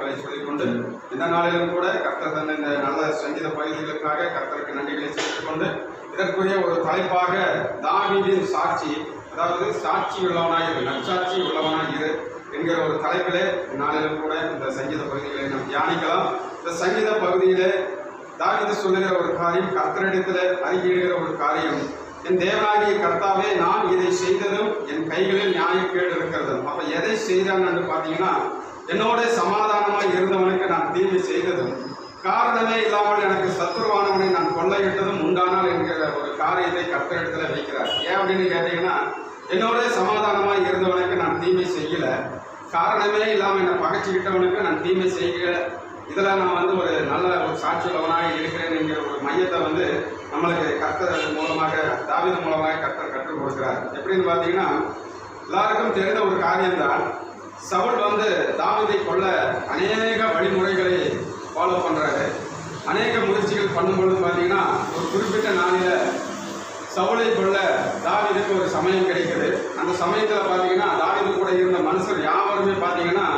அவர்கள் வாழ்த்துக்களை சொல்லிக்கொண்டு இந்த நாளிலும் கூட கர்த்தர் தன் இந்த நல்ல சங்கீத பகுதிகளுக்காக கர்த்தருக்கு நன்றிகளை செலுத்திக் கொண்டு இதற்குரிய ஒரு தலைப்பாக தாவிதின் சாட்சி அதாவது சாட்சி உள்ளவனாயிரு நற்சாட்சி உள்ளவனாய் இரு என்கிற ஒரு தலைப்பிலே நாளிலும் கூட இந்த சங்கீத பகுதிகளை நாம் தியானிக்கலாம். இந்த சங்கீத பகுதியிலே தாவித சொல்லுகிற ஒரு காரியம் கர்த்தரிடத்தில் அறிக்கையிடுகிற ஒரு காரியம். என் தேவனாகிய கர்த்தாவே நான் இதை செய்ததும் என் கைகளில் நியாயக்கேடு இருக்கிறதும் அப்போ எதை செய்தான்னு பார்த்தீங்கன்னா என்னோட சமாதானமாய் இருந்தவனுக்கு நான் தீமை செய்ததும் காரணமே இல்லாமல் எனக்கு சத்துருவானவனை நான் கொள்ளையிட்டதும் உண்டானால் என்கிற ஒரு காரியத்தை கர்த்தரிடத்துல வைக்கிறார். ஏன் அப்படின்னு கேட்டீங்கன்னா என்னோட சமாதானமாக இருந்தவனுக்கு நான் தீமை செய்யல. காரணமே இல்லாமல் என்னை பகைச்சிக்கிட்டவனுக்கு நான் தீமை செய்யல. இதில் நான் வந்து ஒரு நல்ல ஒரு சாட்சியுள்ளவனாக இருக்கிறேன் என்கிற ஒரு மையத்தை வந்து நம்மளுக்கு கர்த்தர் மூலமாக தாவித மூலமாக கர்த்தர் கற்றுக் கொடுக்கிறார். எப்படின்னு பார்த்தீங்கன்னா எல்லாருக்கும் தெரிந்த ஒரு காரியம்தான். சவுல் வந்து தாவிதை கொள்ள அநேக வழிமுறைகளை ஃபாலோ பண்ணுறாரு அநேக முயற்சிகள் பண்ணும்பொழுது பார்த்தீங்கன்னா ஒரு குறிப்பிட்ட நாளில் சவுளை கொள்ள தாவிதுக்கு ஒரு சமயம் கிடைக்குது. அந்த சமயத்தில் பார்த்தீங்கன்னா தாவிது கூட இருந்த மனுஷர் யாவருமே பார்த்தீங்கன்னா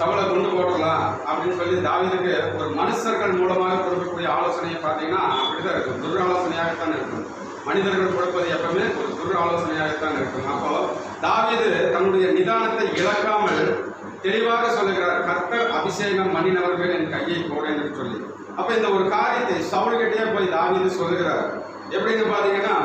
சவுளை கொண்டு போடலாம் அப்படின்னு சொல்லி தாவிதுக்கு ஒரு மனுஷர்கள் மூலமாக கொடுக்கக்கூடிய ஆலோசனையை பார்த்தீங்கன்னா அப்படிதான் இருக்கும். துர் ஆலோசனையாகத்தான் இருக்கும். மனிதர்கள் கொடுப்பது எப்பவுமே ஒரு துர் ஆலோசனையாகத்தான் இருக்கும். அப்போ தாவீது தன்னுடைய நிதானத்தை இழக்காம தெளிவாக சொல்லுகிறார் கர்த்தர் அபிஷேகம் பண்ணினவர்கள் என் கையை போடு என்று சொல்லி. அப்ப இந்த ஒரு காரியத்தை சவுல்கிட்டே போய் தாவிது சொல்லுகிறார். எப்படின்னு பார்த்தீங்கன்னா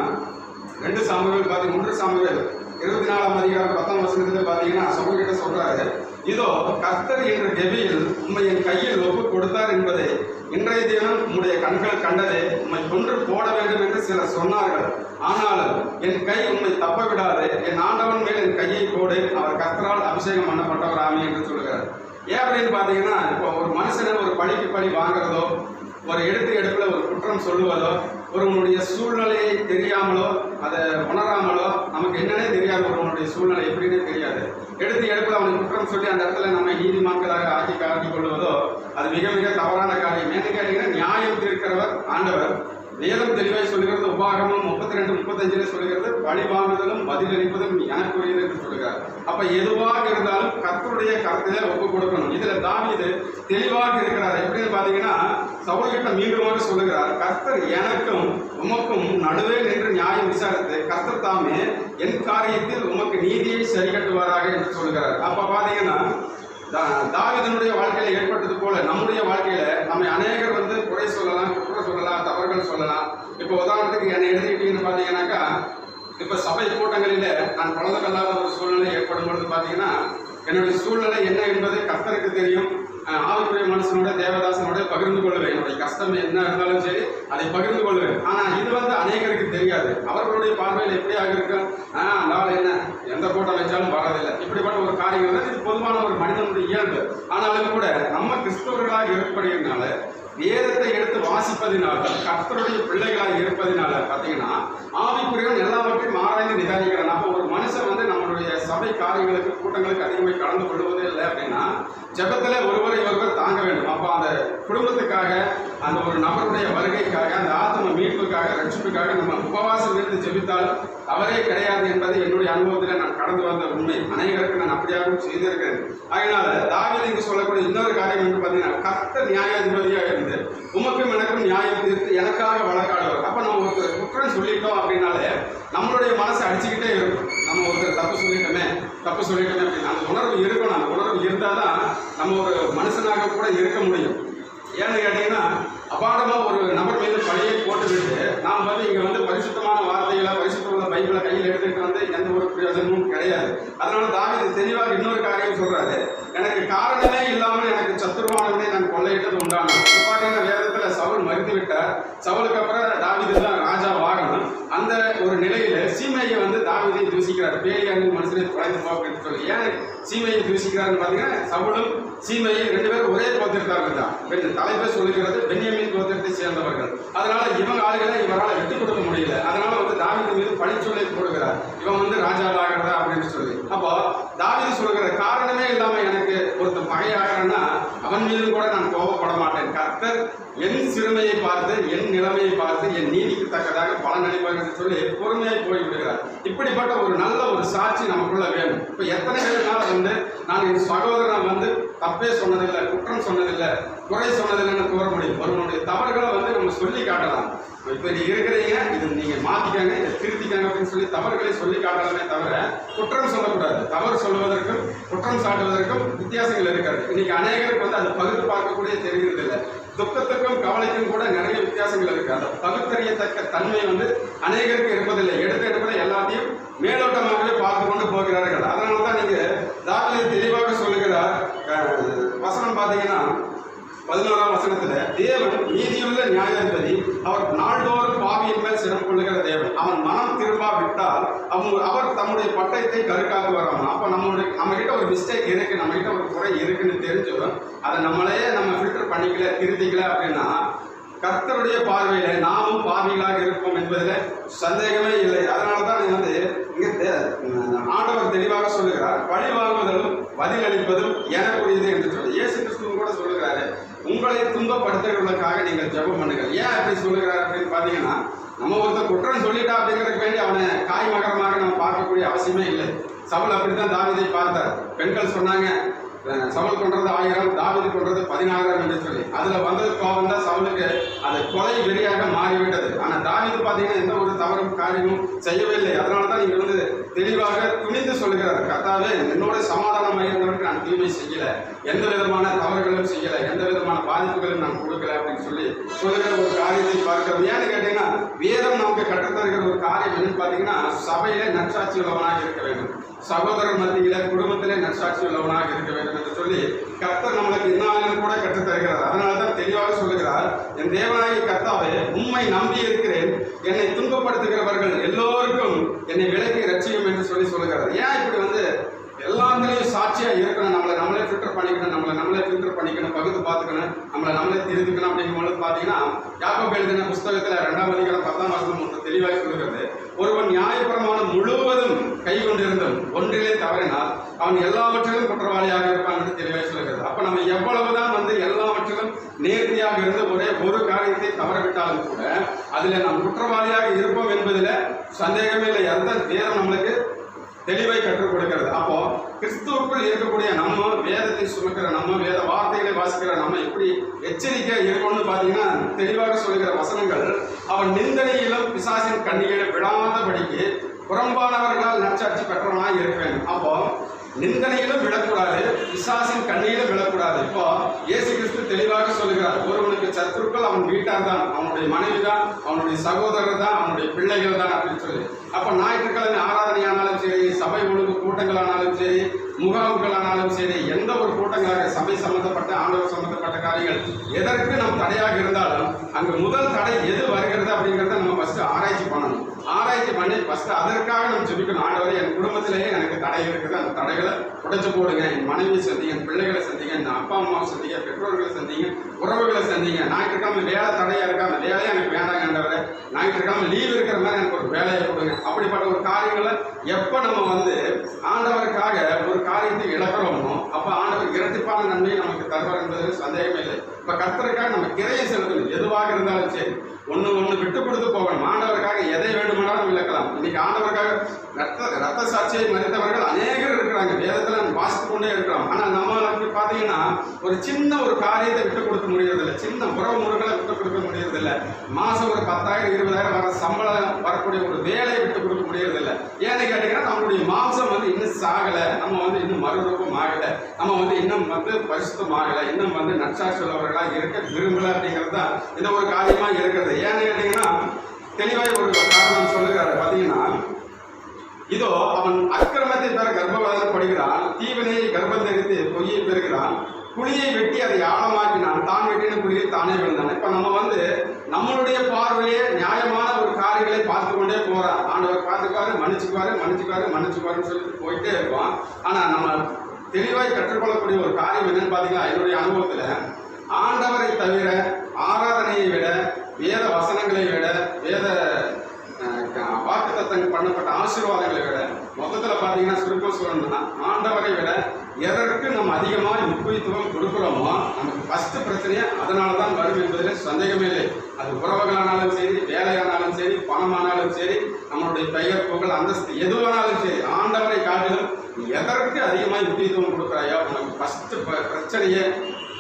ரெண்டு சாமுவேல் பார்த்தீங்க மூன்று சாமுவேல். இருபத்தி நாலாம் அதிகாரம் பத்தாம் வசனத்துல பார்த்தீங்கன்னா சவுல்கிட்ட சொல்றாரு இதோ கர்த்தர் என்ற கெபியில் உண்மை என் கையில் ஒப்பு கொடுத்தார் என்பதை இன்றைய தினம் உம்முடைய கண்கள் கண்டதே உம்மை கொன்று போட வேண்டும் என்று சிலர் சொன்னார்கள். ஆனாலும் என் கை உண்மை தப்ப விடாது என் ஆண்டவன் மேல் என் கையை போடு அவர் கர்த்தரால் அபிஷேகம் பண்ணப்பட்டவராமே என்று சொல்லுகிறார். ஏன் அப்படின்னு பார்த்தீங்கன்னா இப்போ ஒரு மனுஷனை ஒரு பழிக்கு பழி வாங்குறதோ ஒரு எடுத்து எடுப்பில் ஒரு குற்றம் சொல்லுவதோ ஒருவனுடைய சூழ்நிலையை தெரியாமலோ அதை உணராமலோ நமக்கு என்னன்னே தெரியாது ஒருவனுடைய சூழ்நிலை எப்படின்னே தெரியாது. எடுத்து எடுப்பில் அவனுக்கு குற்றம் சொல்லி அந்த இடத்துல நம்ம நீதிமான்களாக ஆக்கி காட்டி கொள்வதோ அது மிக மிக தவறான காரியம். ஏன்னு கேட்டீங்கன்னா நியாயம் தீர்க்கிறவர் ஆண்டவர். வேதம் தெளிவாய் சொல்லுகிறது உபாகமும் முப்பத்தி ரெண்டு முப்பத்தஞ்சுல சொல்லுகிறது பழி வாங்குதலும் பதிலளிப்பதும் எனக்குரியது என்று சொல்லுகிறார். அப்ப எதுவாக இருந்தாலும் கத்தருடைய கருத்திலே ஒப்பு கொடுக்கணும். இதுல இது தெளிவாக இருக்கிறார். எப்படின்னு பாத்தீங்கன்னா சவுல்கிட்ட மீண்டுமாக சொல்லுகிறார் கர்த்தர் எனக்கும் உமக்கும் நடுவே நின்று நியாயம் விசாரித்து கர்த்தர் தாமே என் காரியத்தில் உமக்கு நீதியை சரி கட்டுவாராக என்று சொல்லுகிறார். அப்ப பாத்தீங்கன்னா தாவிதனுடைய வாழ்க்கையில ஏற்பட்டது போல நம்முடைய வாழ்க்கையில நம்ம அநேகர் வந்து குறை சொல்லலாம் குற்றம் சொல்லலாம் தவறுகள் சொல்லலாம். இப்போ உதாரணத்துக்கு என்னை எழுதிக்கிட்டீங்கன்னு பார்த்தீங்கன்னாக்கா இப்போ சபை கூட்டங்களில நான் குழந்தை கல்லாத ஒரு சூழ்நிலை ஏற்படும் பொழுது பார்த்தீங்கன்னா என்னுடைய சூழ்நிலை என்ன என்பது கர்த்தருக்கு தெரியும். ஆவிக்குரிய மனுஷனோட தேவதாசனோட பகிர்ந்து கொள்வேன். என்னுடைய கஷ்டம் என்ன இருந்தாலும் சரி அதை பகிர்ந்து கொள்வேன். ஆனா இது அவர்களுடைய பார்வையில் எப்படியாக இருக்கும் ஆஹ் அந்த என்ன? எந்த கோட்டை வச்சாலும் வராதில்லை இப்படிப்பட்ட ஒரு காரியங்கள் இது பொதுவான ஒரு மனிதனுடைய இயல்பு. ஆனாலும் கூட நம்ம கிறிஸ்தவர்களாக இருப்படினால வேதத்தை எடுத்து வாசிப்பதினால கர்த்தருடைய பிள்ளைகளாக இருப்பதினால பார்த்தீங்கன்னா ஆவிக்குரியவன் எல்லாவற்றையும் ஆராய்ந்து நிதானிக்கிறான். அப்போ ஒரு மனுஷன் வந்து நம்மளுடைய சபை காரியங்களுக்கு கூட்டங்களுக்கு அதிகமாக கலந்து கொள்வதே இல்லை அப்படின்னா ஜெபத்துல ஒருவரை ஒருவர் தாங்க வேண்டும். குடும்பத்துக்காக அந்த ஒரு நபருடைய வருகைக்காக அந்த ஆத்ம மீட்புக்காக ரட்சிப்புக்காக நம்ம உபவாசம் இருந்து ஜெபித்தால் அவரே கிடையாது என்பது என்னுடைய அனுபவத்தில் நான் கடந்து வந்த உண்மை. அநேகருக்கு நான் அப்படியாகவும் செய்திருக்கிறேன். அதனால தாவில் இங்கு சொல்லக்கூடிய இன்னொரு காரியம் என்று பார்த்தீங்கன்னா கத்த நியாயாதிபதியாக இருந்து உமக்கும் எனக்கும் நியாயம் தீர்த்து எனக்காக வழக்காடுவார். அப்போ நம்ம ஒருத்தர் குற்றம் சொல்லிட்டோம் அப்படின்னாலே நம்மளுடைய மனசு அடிச்சுக்கிட்டே இருக்கும். நம்ம ஒருத்தர் தப்பு சொல்லிட்டோமே தப்பு சொல்லிட்டோமே அப்படின்னு அந்த உணர்வு இருக்கணும். அந்த உணர்வு இருந்தால் தான் நம்ம ஒரு மனுஷனாக கூட இருக்க முடியும். ஏன்னு கேட்டீங்கன்னா அபாரமா ஒரு நபர் மீது பழியை போட்டுவிட்டு நாம் வந்து இங்கே வந்து பரிசுத்தமான வார்த்தைகளை பரிசுத்தமான பைபிளை கையில் எடுத்துக்கிட்டு வந்து எந்த ஒரு பிரயோஜனமும் கிடையாது. அதனால தாவீது தெளிவாக இன்னொரு காரியம் சொல்கிறாரு எனக்கு காரணமே இல்லாமல் எனக்கு சத்துருவானவனை நான் கொள்ளையிட்டது உண்டான இப்ப வேதத்தில் சவுல் மறுத்து விட்டார் சவுலுக்கு அப்புறம் தாவீது தான் ராஜா வாகனம். அந்த ஒரு நிலையில சீமையை வந்து தாவீதை தூசிக்கிறார் பேலியானின் மனுஷனை குறைந்து போ அப்படின்னு சொல்லி ஏன் சீமையை தூசிக்கிறாருன்னு பாத்தீங்கன்னா சவுலும் சீமையை ரெண்டு பேரும் ஒரே கோத்திரத்தார்கள் தான். பெண் தலைப்பை சொல்லுகிறது பென்யமின் கோத்திரத்தை சேர்ந்தவர்கள். அதனால இவங்க ஆளுகளை இவரால் விட்டு கொடுக்க முடியல. அதனால வந்து தாவீது மீது பழிச்சொல்லை போடுகிறார். இவன் வந்து ராஜாவாகிறதா அப்படின்னு சொல்லி. அப்போ தாவீது சொல்லுகிற காரணமே இல்லாம எனக்கு ஒருத்தன் பகையாகிறன்னா அவன் மீது கூட நான் கோபப்பட மாட்டேன் கர்த்தர் என் சிறுமையை பார்த்து என் நிலைமையை பார்த்து என் நீதிக்கு தக்கதாக பலன் அளிப்பார் என்று சொல்லி பொறுமையாய் போய் விடுகிறார். இப்படிப்பட்ட ஒரு நல்ல நல்ல ஒரு சாட்சி நமக்குள்ள வேணும். இப்போ எத்தனை பேருனால வந்து நான் என் சகோதரனை வந்து தப்பே சொன்னதில்லை குற்றம் சொன்னதில்லை குறை சொன்னதில்லைன்னு கூற முடியும். ஒருவனுடைய தவறுகளை வந்து நம்ம சொல்லி காட்டலாம். இப்போ நீ இருக்கிறீங்க இது நீங்க மாத்திக்கங்க இதை திருத்திக்காங்க அப்படின்னு சொல்லி தவறுகளை சொல்லி காட்டலாமே தவிர குற்றம் சொல்லக்கூடாது. தவறு சொல்வதற்கும் குற்றம் சாட்டுவதற்கும் வித்தியாசங்கள் இருக்காது இன்னைக்கு அநேகருக்கு வந்து அதை பகுத்து பார்க்கக்கூடிய தெரிகிறது இல்லை. துக்கத்துக்கும் கவலைக்கும் கூட நிறைய வித்தியாசங்கள் இருக்கு. அந்த பகுத்தறியத்தக்க தன்மை வந்து அநேகருக்கு இருப்பதில்லை. எடுத்த எடுப்பதை எல்லாத்தையும் மேலோட்டமாகவே பார்த்து கொண்டு போகிறார்கள். அதனால தான் நீங்க தாக்கலை தெளிவாக சொல்லுகிறார். வசனம் பார்த்தீங்கன்னா பதினோராம் வசனத்துல தேவன் நீதியுள்ள நியாயாதிபதி அவர் நாள்தோறும் பாவியின் மேல் சிறப்பு கொள்ளுகிற தேவன். அவன் மனம் திரும்பா விட்டால் அவங்க அவர் தம்முடைய பட்டயத்தை கருக்காக வராம அப்ப நம்மளுடைய நம்ம கிட்ட ஒரு மிஸ்டேக் இருக்கு நம்ம கிட்ட ஒரு குறை இருக்குன்னு தெரிஞ்சும் அதை நம்மளே நம்ம ஃபில்டர் பண்ணிக்கல திருத்திக்கல அப்படின்னா கர்த்தருடைய பார்வையில நாமும் பாவிகளாக இருப்போம் என்பதில் சந்தேகமே இல்லை. அதனால தான் வந்து இங்க ஆண்டவர் தெளிவாக சொல்லுகிறார் பழி வாங்குவதும் பதிலளிப்பதும் எனக்குரியது என்று சொல்லி. இயேசு கிறிஸ்துவும் கூட சொல்லுகிறாரு. உங்களை துன்பப்படுத்துகிறவர்களுக்காக நீங்கள் ஜபம் பண்ணுங்கள். ஏன் அப்படி சொல்லுகிறார் அப்படின்னு பார்த்தீங்கன்னா நம்ம ஒருத்தர் குற்றம் சொல்லிட்டா அப்படிங்கிறதுக்கு வேண்டி அவனை காய் மகரமாக நம்ம பார்க்கக்கூடிய அவசியமே இல்லை. சவுல் அப்படித்தான் தாவிதை பார்த்தார். பெண்கள் சொன்னாங்க சமல் கொன்றது ஆயிரம் தாவீது கொன்றது பதினாயிரம் என்று சொல்லி. அதுல வந்தது கோபம் தான் சமலுக்கு அது கொலை வெறியாக மாறிவிட்டது. ஆனா தாவீது பார்த்தீங்கன்னா எந்த ஒரு தவறும் காரியமும் செய்யவே இல்லை. அதனால தான் நீங்க வந்து தெளிவாக துணிந்து சொல்லுகிறார். கர்த்தாவே என்னோட சமாதானம் இருந்தவருக்கு நான் தீமை செய்யல. எந்த விதமான தவறுகளும் செய்யல. எந்த விதமான பாதிப்புகளும் நான் கொடுக்கல அப்படின்னு சொல்லி சொல்லுகிற ஒரு காரியத்தை பார்க்கிறோம். ஏன்னு கேட்டீங்கன்னா வேதம் நமக்கு கற்றுத்தருகிற ஒரு காரியம் என்னன்னு பார்த்தீங்கன்னா சபையிலே நற்சாட்சி உள்ளவனாக இருக்க வேண்டும். சகோதரர் மத்தியில குடும்பத்திலே நற்சாட்சி உள்ளவனாக இருக்க வேண்டும் என்று சொல்லி கர்த்தர் நம்மளுக்கு இன்னாலும் கூட கற்றுத் தருகிறார். அதனால தான் தெளிவாக சொல்லுகிறார் என் தேவனாகி கர்த்தாவே உண்மை நம்பி இருக்கிறேன். என்னை துன்பப்படுத்துகிறவர்கள் எல்லோருக்கும் என்னை விலக்கி ரட்சியும் என்று சொல்லி சொல்லுகிறார் ஏன் இப்படி வந்து எல்லாத்துலேயும் சாட்சியா இருக்கணும் நம்மளை நம்மளே ஃபில்டர் பண்ணிக்கணும் நம்மளை நம்மளே ஃபில்டர் பண்ணிக்கணும் பகுத்து பார்த்துக்கணும் நம்மளை நம்மளே திருத்திக்கணும் அப்படிங்கும்போது பார்த்தீங்கன்னா யாக்கோபு எழுதின புஸ்தகத்தில் ரெண்டாம் அதிகாரம் பத்தாம் வசனம் ஒன்று தெளிவாக சொல்லுகிறது ஒருவன் நியாயப்பிரமாணம் முழுவதும் கை கொண்டிருந்தும் ஒன்றிலே தவறினால் அவன் எல்லாவற்றிலும் குற்றவாளியாக இருப்பான் என்று தெளிவாக சொல்லுகிறது அப்ப நம்ம எவ்வளவுதான் வந்து எல்லாவற்றிலும் நேர்த்தியாக இருந்து ஒரே ஒரு காரியத்தை தவறவிட்டாலும் கூட அதில் நாம் குற்றவாளியாக இருப்போம் என்பதில் சந்தேகமே இல்லை. எந்த வேதம் நம்மளுக்கு தெளிவை கற்றுக் கொடுக்கிறது. அப்போ கிறிஸ்துவுக்குள் இருக்கக்கூடிய நம்ம வேதத்தை சுமக்கிற நம்ம வேத வார்த்தைகளை வாசிக்கிற நம்ம எப்படி எச்சரிக்கை இருக்கணும்னு பார்த்தீங்கன்னா தெளிவாக சொல்லுகிற வசனங்கள் அவன் நிந்தனையிலும் பிசாசின் கண்ணிகளை விடாதபடிக்கு புறம்பானவர்களால் நற்சாட்சி பெற்றவனாக இருக்க வேண்டும் அப்போ நிந்தனையிலும் விழக்கூடாது விசாசின் கண்ணியிலும் விழக்கூடாது. இப்போ இயேசு கிறிஸ்து தெளிவாக சொல்லுகிறார் ஒருவனுக்கு சத்துருக்கள் அவன் வீட்டார் தான் அவனுடைய மனைவி தான் அவனுடைய சகோதரர் தான் அவனுடைய பிள்ளைகள் தான் அப்படின்னு சொல்லி. அப்போ ஞாயிற்றுக்கிழமை ஆராதனை ஆனாலும் சரி சபை ஒழுங்கு கூட்டங்கள் ஆனாலும் சரி முகாம்கள் ஆனாலும் சரி எந்த ஒரு கூட்டங்களாக சபை சம்பந்தப்பட்ட ஆண்டவர் சம்பந்தப்பட்ட காரியங்கள் எதற்கு நம் தடையாக இருந்தாலும் அங்கு முதல் தடை எது வருகிறது அப்படிங்கிறத நம்ம ஃபஸ்ட்டு ஆராய்ச்சி பண்ணணும். ஆராய்ச்சி பண்ணி ஃபஸ்ட்டு அதற்காக நம்ம ஜெபிக்கணும். ஆண்டவரை என் குடும்பத்திலேயே எனக்கு தடை இருக்குது. அந்த தடைகளை உடைச்சு போடுங்க. என் மனைவி சந்திங்க என் பிள்ளைகளை சந்திங்க என் அப்பா அம்மாவை சந்திங்க பெற்றோர்களை சந்திங்க உறவுகளை சந்திங்க. ஞாயிற்றுக்கிழமை வேலை தடையா இருக்கா? அந்த வேலையை எனக்கு வேண்டாங்க ஆண்டவரே. ஞாயிற்றுக்கிழமை லீவ் இருக்கிற மாதிரி எனக்கு ஒரு வேலையை கொடுங்க. அப்படிப்பட்ட ஒரு காரியங்களை எப்போ நம்ம வந்து ஆண்டவருக்காக ஒரு காரியத்தை இழக்கிறோமோ அப்போ ஆண்டவர் இரட்டிப்பான நன்மையை நமக்கு தருவார் என்பதில் சந்தேகமே இல்லை. இப்போ கர்த்தருக்காக நம்ம கிரையை செலுத்தணும். எதுவாக இருந்தாலும் சரி. ஒன்று ஒன்று விட்டு கொடுத்து போவேன் ஆண்டவருக்காக வேண்டுமானாலும் இன்னைக்கு ஆண்டவருக்காக ரத்த ரத்த சாட்சியை மறைத்தவர்கள் அநேகர் இருக்கிறாங்க. வேதத்தில் நம்ம வாசித்து கொண்டே இருக்கிறோம். ஆனால் நம்மளுக்கு பார்த்தீங்கன்னா ஒரு சின்ன ஒரு காரியத்தை விட்டு கொடுக்க முடியறதில்லை. சின்ன உறவு முறைகளை விட்டு கொடுக்க முடியறதில்லை. மாதம் ஒரு பத்தாயிரம் இருபதாயிரம் வர சம்பளம் வரக்கூடிய ஒரு வேலையை விட்டு கொடுக்க முடியறதில்லை. ஏன்னு கேட்டீங்கன்னா நம்மளுடைய மாம்சம் வந்து இன்னும் சாகலை. நம்ம வந்து இன்னும் மறுரூபம் ஆகலை. நம்ம வந்து இன்னும் வந்து பரிசுத்தம் ஆகலை. இன்னும் வந்து நற்சாட்சி உள்ளவர்களாக இருக்க விரும்பல அப்படிங்கிறது தான் இந்த ஒரு காரியமாக இருக்கிறது. ஏன்னு கேட்டீங்கன்னா தெளிவாக ஒரு காரணம் சொல்லுகிறாரு பார்த்தீங்கன்னா இதோ அவன் அக்கிரமத்தை பெற கர்ப்பவாதம் படுகிறான். தீவனையை கர்ப்பம் தரித்து பொய்யை பெறுகிறான். குழியை வெட்டி அதை ஆழமாக்கினான். தான் வெட்டின குழியில் தானே விழுந்தான் இப்போ நம்ம வந்து நம்மளுடைய பார்வையே நியாயமான ஒரு காரியங்களை பார்த்து கொண்டே போகிறான் ஆண்டவர் பார்த்துக்குவாரு மன்னிச்சுக்குவாரு மன்னிச்சுக்குவாரு மன்னிச்சுக்குவாருன்னு சொல்லிட்டு போயிட்டே இருப்பான். ஆனால் நம்ம தெளிவாய் கற்றுக்கொள்ளக்கூடிய ஒரு காரியம் என்னன்னு பார்த்தீங்கன்னா என்னுடைய அனுபவத்தில் ஆண்டவரை தவிர ஆராதனையை விட வேத வசனங்களை விட வேத வாக்குத்தத்தங்கள் பண்ணப்பட்ட ஆசீர்வாதங்களை விட மொத்தத்தில் பார்த்தீங்கன்னா சுருக்கம் சொல்லணும்னா ஆண்டவரை விட எதற்கு நம்ம அதிகமாக முக்கியத்துவம் கொடுக்குறோமோ நமக்கு ஃபஸ்ட்டு பிரச்சனையே அதனால தான் வரும் என்பதில் சந்தேகமே இல்லை. அது உறவுகளானாலும் சரி வேலையானாலும் சரி பணமானாலும் சரி நம்மளுடைய பெயர் புகழ் அந்தஸ்து எதுவானாலும் சரி ஆண்டவரை காட்டிலும் எதற்கு அதிகமாக முக்கியத்துவம் கொடுக்குறாயோ நமக்கு ஃபஸ்ட்டு பிரச்சனையே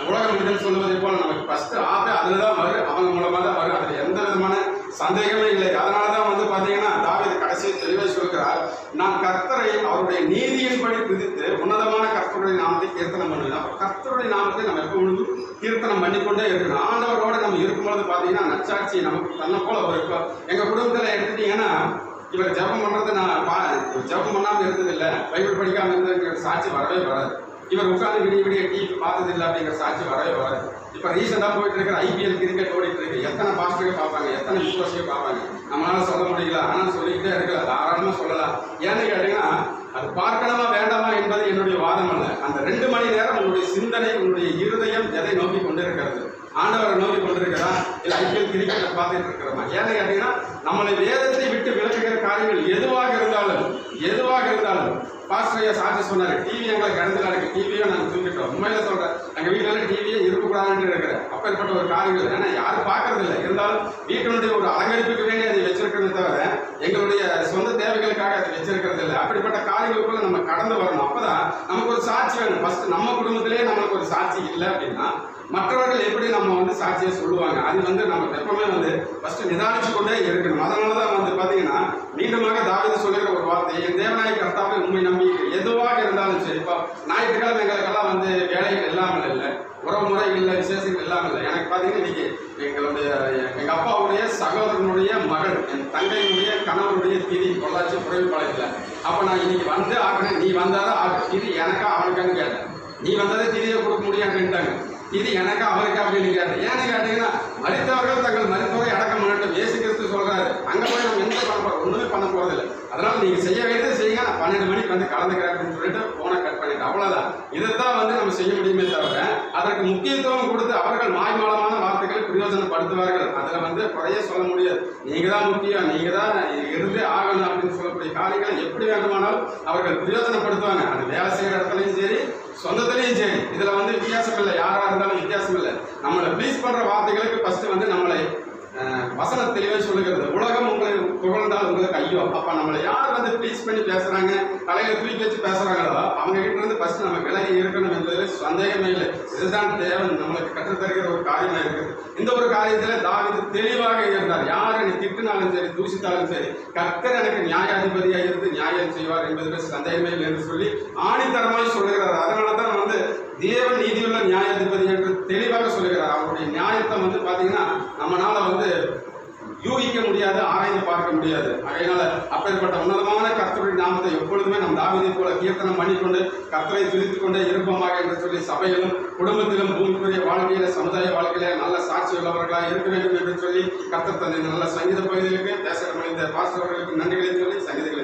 உலகம் மனிதன் சொல்லுவதை போல நமக்கு ஃபர்ஸ்ட் ஆப்பே அதில் தான் வரும் அவங்க மூலமாக தான் வரும் அதில் எந்த விதமான சந்தேகமே இல்லை. அதனால தான் வந்து பார்த்தீங்கன்னா தாவித கடைசியை தெளிவாக சொல்கிறார் நான் கர்த்தரை அவருடைய நீதியின்படி பிரித்து உன்னதமான கர்த்தருடைய நாமத்தை கீர்த்தனம் பண்ணுவேன். அப்போ கர்த்தருடைய நாமத்தை நம்ம எப்போ கீர்த்தனம் பண்ணிக்கொண்டே இருக்கணும். ஆண்டவரோட நம்ம இருக்கும்போது பார்த்தீங்கன்னா நச்சாட்சி நமக்கு தன்னை போல இருக்கும் எங்கள் குடும்பத்தில் எடுத்துட்டீங்கன்னா இவர் ஜெபம் பண்ணுறது நான் பா ஜெபம் பண்ணாமல் இருந்தது இல்லை பைபிள் படிக்காமல் இருந்ததுங்கிற சாட்சி வரவே வராது. இவர் உட்கார்ந்து விடிய விடிய டிவி பார்த்தது இல்லை அப்படிங்கிற சாட்சி வரவே வராது. இப்போ ரீசெண்டாக போயிட்டு இருக்கிற ஐபிஎல் கிரிக்கெட் ஓடிட்டு இருக்கு எத்தனை பாஸ்டர்கள் பார்ப்பாங்க? எத்தனை விசுவாசிகள் பார்ப்பாங்க? நம்மளால சொல்ல முடியல. ஆனால் சொல்லிக்கிட்டே இருக்கலாம் தாராளமாக சொல்லலாம். ஏன்னு கேட்டீங்கன்னா அது பார்க்கணுமா வேண்டாமா என்பது என்னுடைய வாதம் அல்ல. அந்த ரெண்டு மணி நேரம் உங்களுடைய சிந்தனை உங்களுடைய இருதயம் எதை நோக்கி கொண்டிருக்கிறது? ஆண்டவரை நோக்கி கொண்டிருக்கிறா இல்லை ஐபிஎல் கிரிக்கெட்டை பார்த்துட்டு இருக்கிறோமா? ஏன்னு கேட்டீங்கன்னா நம்மளை வேதத்தை விட்டு விளக்குகிற காரியங்கள் எதுவாக இருந்தாலும் எதுவாக இருந்தாலும் பாஸ்டர் ஐயா சாட்சி சொன்னாரு டிவி எங்களுக்கு இடத்துல இருக்கு டிவியை நாங்கள் தூக்கிட்டோம். உண்மையில சொல்றேன் எங்க வீட்டுல டிவியே இருக்கக்கூடாதுன்னு இருக்கிறேன். அப்பேற்பட்ட ஒரு காரியங்கள். ஏன்னா யாரும் பார்க்கறது இல்லை. இருந்தாலும் வீட்டினுடைய ஒரு அலங்கரிப்புக்கு வேண்டி அதை வச்சிருக்கிறத தவிர எங்களுடைய சொந்த தேவைகளுக்காக அதை வச்சிருக்கிறது இல்லை. அப்படிப்பட்ட காரியங்களுக்குள்ள நம்ம கடந்து வரணும். அப்பதான் நமக்கு ஒரு சாட்சி வேணும். ஃபர்ஸ்ட் நம்ம குடும்பத்திலேயே நம்மளுக்கு ஒரு சாட்சி இல்லை அப்படின்னா மற்றவர்கள் எப்படி நம்ம வந்து சாட்சியை சொல்லுவாங்க? அது வந்து நம்ம எப்பவுமே வந்து ஃபர்ஸ்ட் நிதானிச்சு கொண்டே இருக்கணும். அதனால தான் வந்து பார்த்தீங்கன்னா மீண்டுமாக தாவித சொல்லுகிற ஒரு வார்த்தை என் தேவநாய கர்த்தாவை உண்மை நம்பி எதுவாக இருந்தாலும் சரி இப்போ ஞாயிற்றுக்கிழமை எங்களுக்கெல்லாம் வந்து வேலைகள் இல்லாமல் இல்லை உறவுமுறை இல்லை விசேஷங்கள் இல்லாமல் இல்லை. எனக்கு பார்த்தீங்கன்னா இன்னைக்கு எங்களுடைய எங்கள் அப்பாவுடைய சகோதரனுடைய மகள் என் தங்கையினுடைய கணவனுடைய திதி பொள்ளாச்சி புறவிப்பாளையத்தில். அப்போ நான் இன்னைக்கு வந்து ஆகினேன் நீ வந்தாதான் ஆகு திதி எனக்கா அவனுக்கான்னு கேட்டேன். நீ வந்தாலே திதியை கொடுக்க முடியாதுன்ட்டாங்க. இது எனக்கு அவருக்கு அப்படின்னு கேட்டு ஏன்னு கேட்டீங்கன்னா மறித்தவர்கள் தங்கள் மருத்துவரை அடக்கம் பண்ணட்டும். ஏசு கிறிஸ்து சொல்றாரு. அங்க போய் நம்ம எந்த பண்ண போறோம்? ஒண்ணுமே பண்ண போறதில்லை அதனால நீங்க செய்ய வேண்டியது செய்யுங்க. நான் பன்னெண்டு மணிக்கு வந்து கலந்துக்கிறேன் அப்படின்னு சொல்லிட்டு போனை கட் பண்ணிட்டு அவ்வளவுதான். இதைத்தான் வந்து நம்ம செய்ய முடியுமே தவிர அதற்கு முக்கியத்துவம் கொடுத்து அவர்கள் மாய்மாலமான வார்த்தைகளை பிரயோஜனப்படுத்துவார்கள். அதுல வந்து குறைய சொல்ல முடியாது. நீங்க தான் முக்கியம் நீங்க தான் இருந்தே ஆகணும் அப்படின்னு சொல்லக்கூடிய காரியங்களை எப்படி வேண்டுமானாலும் அவர்கள் பிரயோஜனப்படுத்துவாங்க. அது வேலை செய்யற இடத்துலையும் சரி சொந்தத்திலையும் சரி. இதுல வந்து வித்தியாசம் இல்லை. யாரா இருந்தாலும் வித்தியாசம் இல்லை. நம்மளை ப்ளீஸ் பண்ற வார்த்தைகளுக்கு ஃபர்ஸ்ட் வந்து நம்மளை வசன தெளிவாக சொல்லுகிறது. இருந்தால் உங்களை உங்களுக்கு ஐயோ அப்ப நம்மளை யார் வந்து ப்ளீஸ் பண்ணி பேசுறாங்க? தலையில தூக்கி வச்சு பேசுறாங்களோ அவங்க கிட்ட இருந்து ஃபர்ஸ்ட் நம்ம விலகி இருக்கணும் என்பதில் சந்தேகமே இல்லை. இதுதான் தேவன் நம்மளுக்கு கற்றுத்தருகிற ஒரு காரியமா இருக்குது. இந்த ஒரு காரியத்துல தாவிது தெளிவாக இருந்தார். யார் என்னை திட்டினாலும் சரி தூசித்தாலும் சரி கர்த்தர் எனக்கு நியாயாதிபதியாக இருந்து நியாயம் செய்வார் என்பதில் சந்தேகமே இல்லை என்று சொல்லி ஆணித்தரமாய் சொல்லுகிறார். அதனால தான் வந்து தேவன் நீதியுள்ள நியாயாதிபதி என்று தெளிவாக சொல்லுகிறார். அவருடைய நியாயத்தை வந்து பாத்தீங்கன்னா நம்மனால வந்து யூகிக்க முடியாது ஆராய்ந்து பார்க்க முடியாது. அதனால அப்பேற்பட்ட உன்னதமான கர்த்தருடைய நாமத்தை எப்பொழுதுமே நம் தாவிதை போல கீர்த்தனம் பண்ணிக்கொண்டு கர்த்தரை துதித்துக் கொண்டே இருப்போமாக என்று சொல்லி சபையிலும் குடும்பத்திலும் பூமிக்குரிய வாழ்க்கையில சமுதாய வாழ்க்கையில நல்ல சாட்சி உள்ளவர்களாக இருக்க வேண்டும் என்று சொல்லி கர்த்தர் தந்தை நல்ல சங்கீத பகுதிகளுக்கு பேசுகிற மனித பாஸ்டர்களுக்கு நன்றிகளை சொல்லி சங்கீதங்களை